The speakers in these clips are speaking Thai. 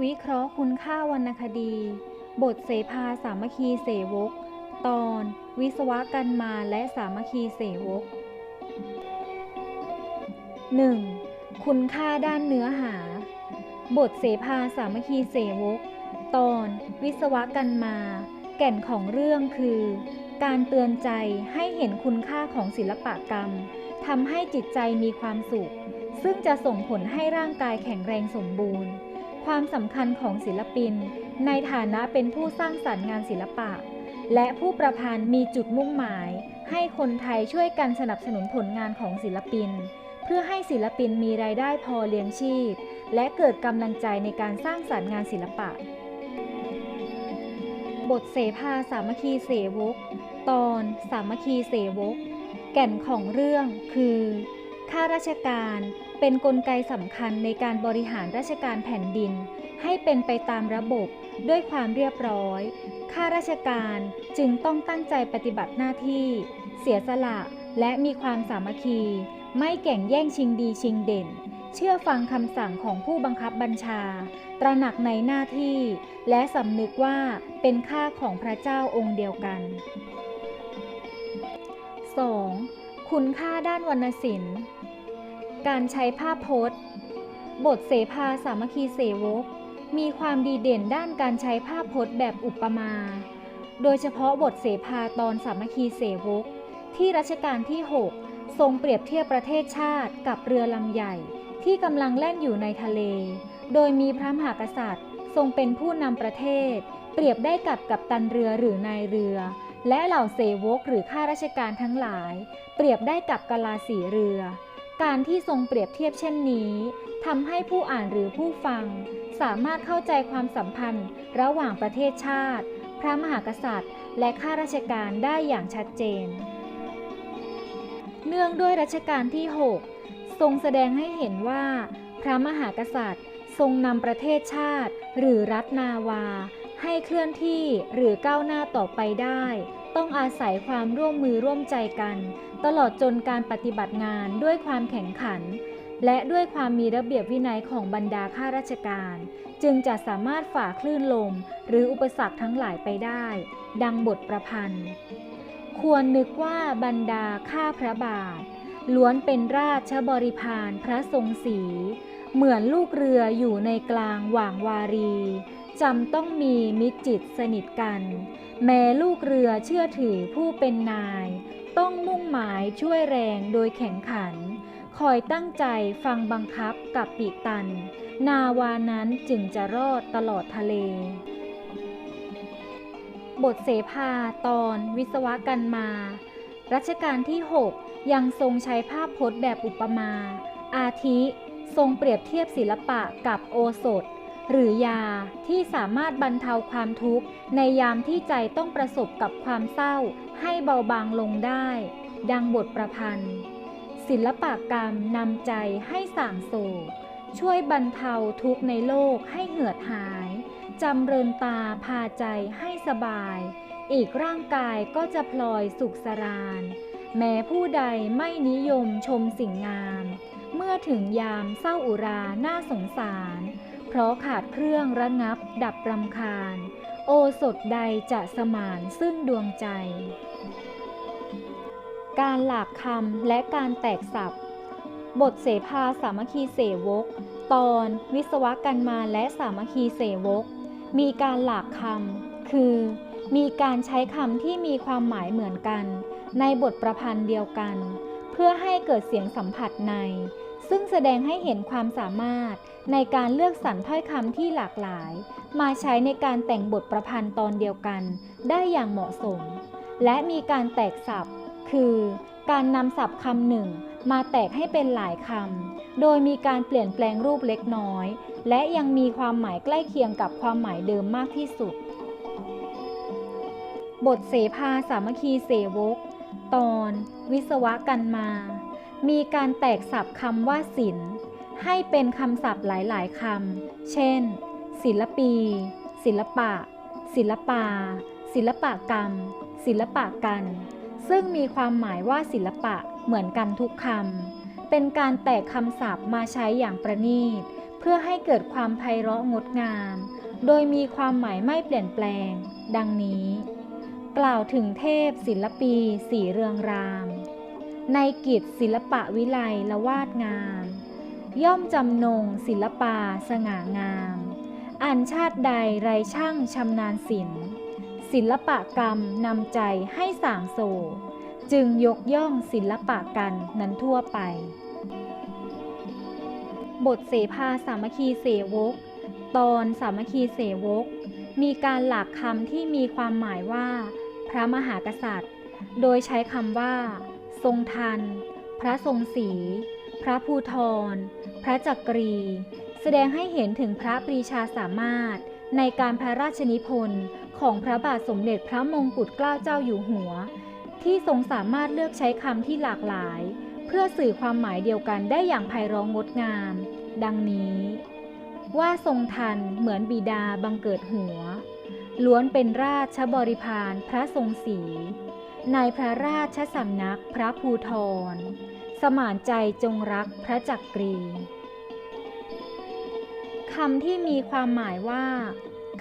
วิเคราะห์คุณค่าวรรณคดี บทเสภาสามัคคีเสวก ตอน วิศวกันมาและสามัคคีเสวก 1. คุณค่าด้านเนื้อหา บทเสภาสามัคคีเสวก ตอน วิศวกันมา แก่นของเรื่องคือ การเตือนใจให้เห็นคุณค่าของศิลปกรรมทำให้จิตใจมีความสุข ซึ่งจะส่งผลให้ร่างกายแข็งแรงสมบูรณ์ ความสำคัญของศิลปิน ในฐานะเป็นผู้สร้างสรรค์งานศิลปะ และผู้ประพันธ์มีจุดมุ่งหมาย ให้คนไทยช่วยกันสนับสนุนผลงานของศิลปิน เพื่อให้ศิลปินมีรายได้พอเลี้ยงชีพ และเกิดกำลังใจในการสร้างสรรค์งานศิลปะ บทเสภาสามัคคีเสวก ตอนสามัคคีเสวก แก่นของเรื่องคือข้าราชการ เป็นนกลไกสำคัญในการบริหารราชการแผ่นดิน ให้เป็นไปตามระบบด้วยความเรียบร้อย ข้าราชการจึงต้องตั้งใจปฏิบัติหน้าที่ เสียสละและมีความสามัคคี ไม่แก่งแย่งชิงดีชิงเด่น เชื่อฟังคำสั่งของผู้บังคับบัญชา ตระหนักในหน้าที่ และสำนึกว่าเป็นค่าของพระเจ้าองค์เดียวกัน 2. คุณค่าด้านวรรณศิลป์ การใช้ภาพพจน์ บทเสภาสามัคคีเสวก มีความดีเด่นด้านการใช้ภาพพจน์แบบอุปมา โดยเฉพาะบทเสภาตอนสามัคคีเสวก ที่รัชกาลที่ 6 ทรงเปรียบเทียบประเทศชาติกับเรือลำใหญ่ ที่กำลังแล่นอยู่ในทะเล โดยมีพระมหากษัตริย์ ทรงเป็นผู้นำประเทศ เปรียบได้กับกัปตันเรือหรือนายเรือและเหล่าเสวกหรือข้าราชการทั้งหลาย เปรียบได้กับกะลาสีเรือ การที่ทรงเปรียบเทียบเช่นนี้ทำให้ผู้อ่านหรือผู้ฟัง สามารถเข้าใจความสัมพันธ์ ระหว่างประเทศชาติ พระมหากษัตริย์ และข้าราชการได้อย่างชัดเจน เนื่องด้วยรัชกาลที่ 6 ทรงแสดงให้เห็นว่า พระมหากษัตริย์ ทรงนำประเทศชาติ หรือรัฐนาวา ให้เคลื่อนที่หรือก้าวหน้าต่อไปได้ ต้องอาศัยความร่วมมือร่วมใจกัน ตลอดจนการปฏิบัติงานด้วยความแข็งขัน และด้วยความมีระเบียบวินัยของบรรดาข้าราชการ จึงจะสามารถฝ่าคลื่นลม หรืออุปสรรคทั้งหลายไปได้ ดังบทประพันธ์ ควรนึกว่าบรรดาข้าพระบาท ล้วนเป็นราชบริพารพระทรงศรีเหมือนลูกเรืออยู่ในกลางหว่างวารีจำต้องมีมิจิตสนิทกัน แม้ลูกเรือเชื่อถือผู้เป็นนาย ต้องมุ่งหมายช่วยแรงโดยแข่งขัน คอยตั้งใจฟังบังคับกับปีตัน นาวานั้นจึงจะรอดตลอดทะเล บทเสภาตอนวิศวกันมา รัชกาลที่ 6 ยังทรงใช้ภาพพจน์แบบอุปมา อาทิ ทรงเปรียบเทียบศิลปะกับโอสถ หรือยาที่สามารถบรรเทาความทุกข์ ในยามที่ใจต้องประสบกับความเศร้า ให้เบาบางลงได้ ดังบทประพันธ์ ศิลปกรรมนำใจให้ส่างโศก ช่วยบรรเทาทุกข์ในโลกให้เหือดหายจำเริญตาพาใจให้สบาย อีกร่างกายก็จะพลอยสุขสราน แม้ผู้ใดไม่นิยมชมสิ่งงาม เมื่อถึงยามเศร้าอุราน่าสงสาร เพราะขาดเครื่องระงับดับรำคาญ โอสถใดจะสมานซึ่งดวงใจ การหลากคำและการแตกสับบทเสภาสามัคคีเสวก ตอนวิศวกันมาและสามัคคีเสวก มีการหลากคำคือ มีการใช้คำที่มีความหมายเหมือนกัน ในบทประพันธ์เดียวกัน เพื่อให้เกิดเสียงสัมผัสใน ซึ่งแสดงให้เห็นความสามารถในการเลือกสรรถ้อยคำที่หลากหลาย มาใช้ในการแต่งบทประพันธ์ตอนเดียวกัน ได้อย่างเหมาะสม และมีการแตกศัพท์ คือ การนำศัพท์คำหนึ่ง มาแตกให้เป็นหลายคำโดยมีการเปลี่ยนแปลงรูปเล็กน้อย และยังมีความหมายใกล้เคียงกับความหมายเดิมมากที่สุด บทเสภาสามัคคีเสวก ตอน วิศวะกันมา มีการแตกศัพท์คำว่าศิลป์ให้เป็นคำศัพท์หลาย ๆคำ เช่น ศิลปี ศิลปะ ศิลปา ศิลปกรรม ศิลปะกัน ซึ่งมีความหมายว่าศิลปะเหมือนกันทุกคำ เป็นการแตกคำศัพท์มาใช้อย่างประณีต เพื่อให้เกิดความไพเราะงดงาม โดยมีความหมายไม่เปลี่ยนแปลง ดังนี้ กล่าวถึงเทพศิลปีสีเรืองราม ในกิจศิลปะวิไลละวาดงาม ย่อมจำนงศิลปาสง่างาม อันชาติใดไรช่างชำนาญศิลป์ศิลปกรรมนำใจให้สางโศจึงยกย่องศิลปะกันนั้นทั่วไป บทเสภาสามัคคีเสวก ตอนสามัคคีเสวก มีการหลักคำที่มีความหมายว่า พระมหากษัตริย์ โดยใช้คำว่า ทรงทัน พระทรงศรีพระภูทร พระจักรี แสดงให้เห็นถึงพระปรีชาสามารถ ในการพระราชนิพนธ์ของพระบาทสมเด็จพระมงกุฎเกล้าเจ้าอยู่หัว ที่ทรงสามารถเลือกใช้คำที่หลากหลาย เพื่อสื่อความหมายเดียวกันได้อย่างไพเราะงดงาม ดังนี้ ว่าทรงทันเหมือนบิดาบังเกิดหัว ล้วนเป็นราชบริพารพระทรงศรี ในพระราชสำนักพระภูทร สมานใจจงรักพระจักกรีคำที่มีความหมายว่า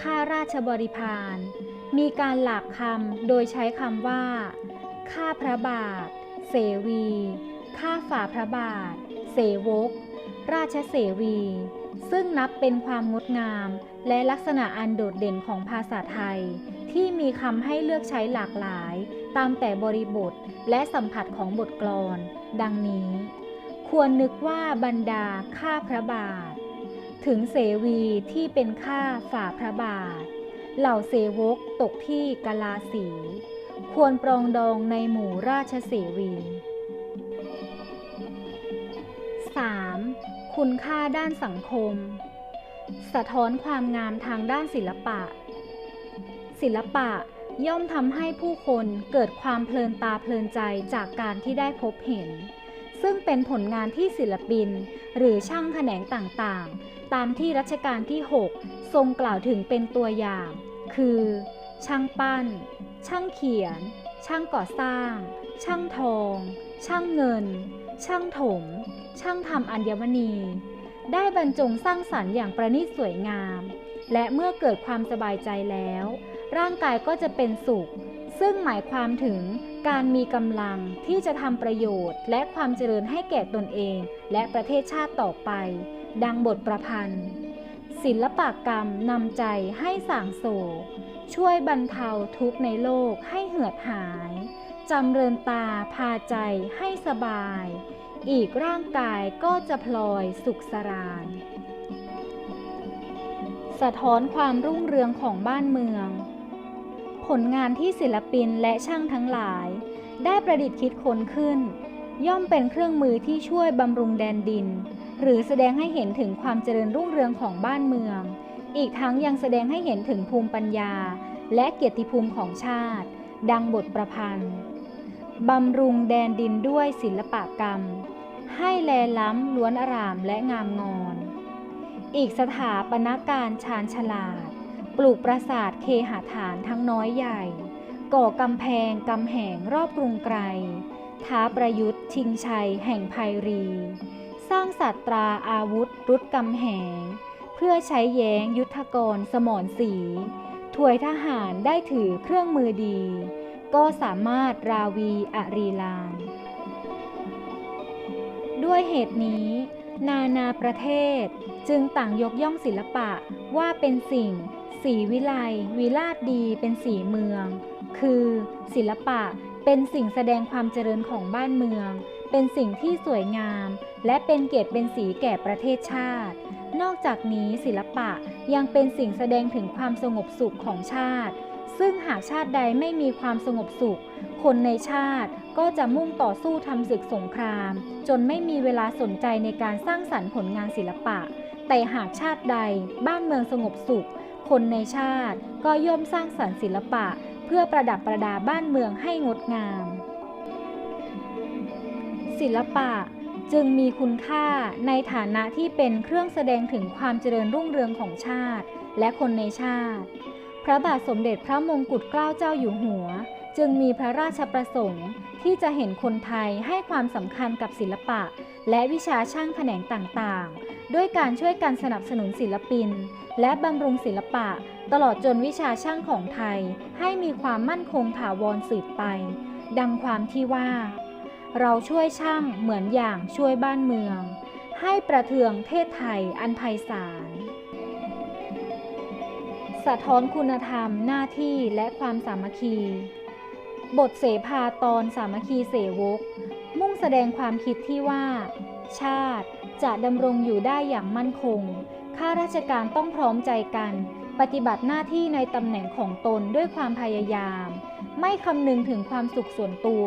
ข้าราชบริพาร มีการหลากคำโดยใช้คำว่า ข้าพระบาท เสวี ข้าฝ่าพระบาท เสวก ราชเสวี ซึ่งนับเป็นความงดงาม และลักษณะอันโดดเด่นของภาษาไทย ที่มีคำให้เลือกใช้หลากหลาย ตามแต่บริบทและสัมผัสของบทกลอน ดังนี้ ควรนึกว่าบรรดาข้าพระบาท ถึงเสวีที่เป็นข้าฝ่าพระบาท เหล่าเสวกตกที่กลาสี ควรปรองดองในหมู่ราชเสวี 3. คุณค่าด้านสังคม สะท้อนความงามทางด้านศิลปะ ศิลปะ ย่อมทำให้ผู้คนเกิดความเพลินตาเพลินใจจากการที่ได้พบเห็น ซึ่งเป็นผลงานที่ศิลปิน หรือช่างแขนงต่างๆ ตามที่รัชกาลที่ 6 ทรงกล่าวถึงเป็นตัวอย่าง คือ ช่างปั้น ช่างเขียน ช่างก่อสร้าง ช่างทอง ช่างเงิน ช่างถม ช่างทำอัญมณี ได้บรรจงสร้างสรรค์อย่างประณีตสวยงาม และเมื่อเกิดความสบายใจแล้ว ร่างกายก็จะเป็นสุข ซึ่งหมายความถึงการมีกำลังที่จะทำประโยชน์ และความเจริญให้แก่ตนเอง และประเทศชาติต่อไป ดังบทประพันธ์ ศิลปกรรมนำใจให้สางโศกช่วยบรรเทาทุกข์ในโลกให้เหือดหายจำเริญตาพาใจให้สบาย อีกร่างกายก็จะพลอยสุขสรานสะท้อนความรุ่งเรืองของบ้านเมือง ผลงานที่ศิลปินและช่างทั้งหลาย ได้ประดิษฐ์คิดค้นขึ้น ย่อมเป็นเครื่องมือที่ช่วยบำรุงแดนดิน หรือแสดงให้เห็นถึงความเจริญรุ่งเรืองของบ้านเมือง อีกทั้งยังแสดงให้เห็นถึงภูมิปัญญา และเกียรติภูมิของชาติ ดังบทประพันธ์บำรุงแดนดินด้วยศิลปกรรม ให้แลล้ำล้วนอารามและงามงอน อีกสถาปนาการชาญฉลาด ปลูกปราสาทเคหฐานทั้งน้อยใหญ่ ก่อกำแพงกำแหงรอบกรุงไกรท้าประยุทธ์ชิงชัยแห่งไพรี สร้างสัตราอาวุธรุดกำแหง เพื่อใช้แย้งยุทธกรสมรสีถวยทหารได้ถือเครื่องมือดี ก็สามารถราวีอรีลาน ด้วยเหตุนี้ นานาประเทศจึงต่างยกย่องศิลปะว่าเป็นสิ่ง สีวิไลวิลาศดีเป็นสีเมือง คือ ศิลปะเป็นสิ่งแสดงความเจริญของบ้านเมือง เป็นสิ่งที่สวยงาม และเป็นเกียรติเป็นสีแก่ประเทศชาติ นอกจากนี้ศิลปะยังเป็นสิ่งแสดงถึงความสงบสุขของชาติ ซึ่งหากชาติใดไม่มีความสงบสุข คนในชาติก็จะมุ่งต่อสู้ทำศึกสงคราม จนไม่มีเวลาสนใจในการสร้างสรรค์ผลงานศิลปะ แต่หากชาติใดบ้านเมืองสงบสุข คนในชาติก็ย่อมสร้างสรรค์ศิลปะ เพื่อประดับประดาบ้านเมืองให้งดงาม ศิลปะจึงมีคุณค่าในฐานะที่เป็นเครื่องแสดงถึงความเจริญรุ่งเรืองของชาติ และคนในชาติ พระบาทสมเด็จพระมงกุฎเกล้าเจ้าอยู่หัว จึงมีพระราชประสงค์ ที่จะเห็นคนไทยให้ความสำคัญกับศิลปะ และวิชาช่างแขนงต่างๆ ด้วยการช่วยกันสนับสนุนศิลปิน และบำรุงศิลปะ ตลอดจนวิชาช่างของไทย ให้มีความมั่นคงถาวรสืบไป ดังความที่ว่า เราช่วยช่างเหมือนอย่างช่วยบ้านเมือง ให้ประเทืองเทศไทยอันไพศาลสะท้อนคุณธรรมหน้าที่และความสามัคคี บทเสภาตอนสามัคคีเสวก มุ่งแสดงความคิดที่ว่า ชาติ จะดำรงอยู่ได้อย่างมั่นคง ข้าราชการต้องพร้อมใจกัน ปฏิบัติหน้าที่ในตำแหน่งของตนด้วยความพยายาม ไม่คำนึงถึงความสุขส่วนตัว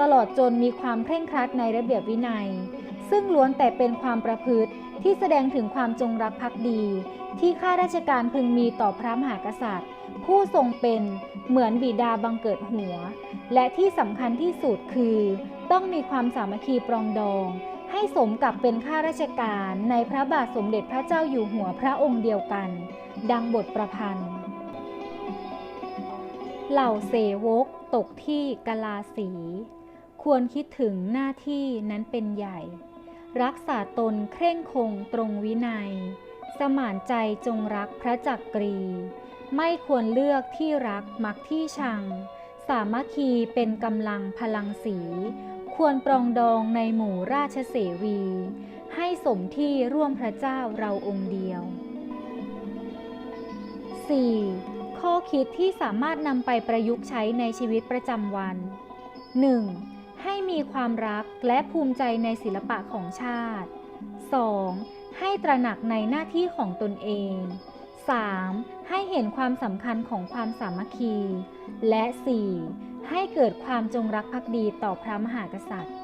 ตลอดจนมีความเคร่งครัดในระเบียบวินัย ซึ่งล้วนแต่เป็นความประพฤติที่แสดงถึงความจงรักภักดี ที่ข้าราชการพึงมีต่อพระมหากษัตริย์ ผู้ทรงเป็นเหมือนบิดาบังเกิดหัว และที่สำคัญที่สุดคือ ต้องมีความสามัคคีปรองดอง ให้สมกับเป็นข้าราชการในพระบาทสมเด็จพระเจ้าอยู่หัวพระองค์เดียวกัน ดังบทประพันธ์ เหล่าเสวกตกที่กลาสี ควรคิดถึงหน้าที่นั้นเป็นใหญ่ รักษาตนเคร่งคงตรงวินัย สมานใจจงรักพระจักรี ไม่ควรเลือกที่รักมักที่ชัง สามัคคีเป็นกำลังพลังสี ควรปรองดองในหมู่ราชเสวี ให้สมที่ร่วมพระเจ้าเราองค์เดียว 4. ข้อคิดที่สามารถนำไปประยุกต์ใช้ในชีวิตประจำวัน 1. ให้มีความรักและภูมิใจในศิลปะของชาติ 2. ให้ตระหนักในหน้าที่ของตนเอง 3. ให้เห็นความสำคัญของความสามัคคี และ 4. ให้เกิดความจงรักภักดีต่อพระมหากษัตริย์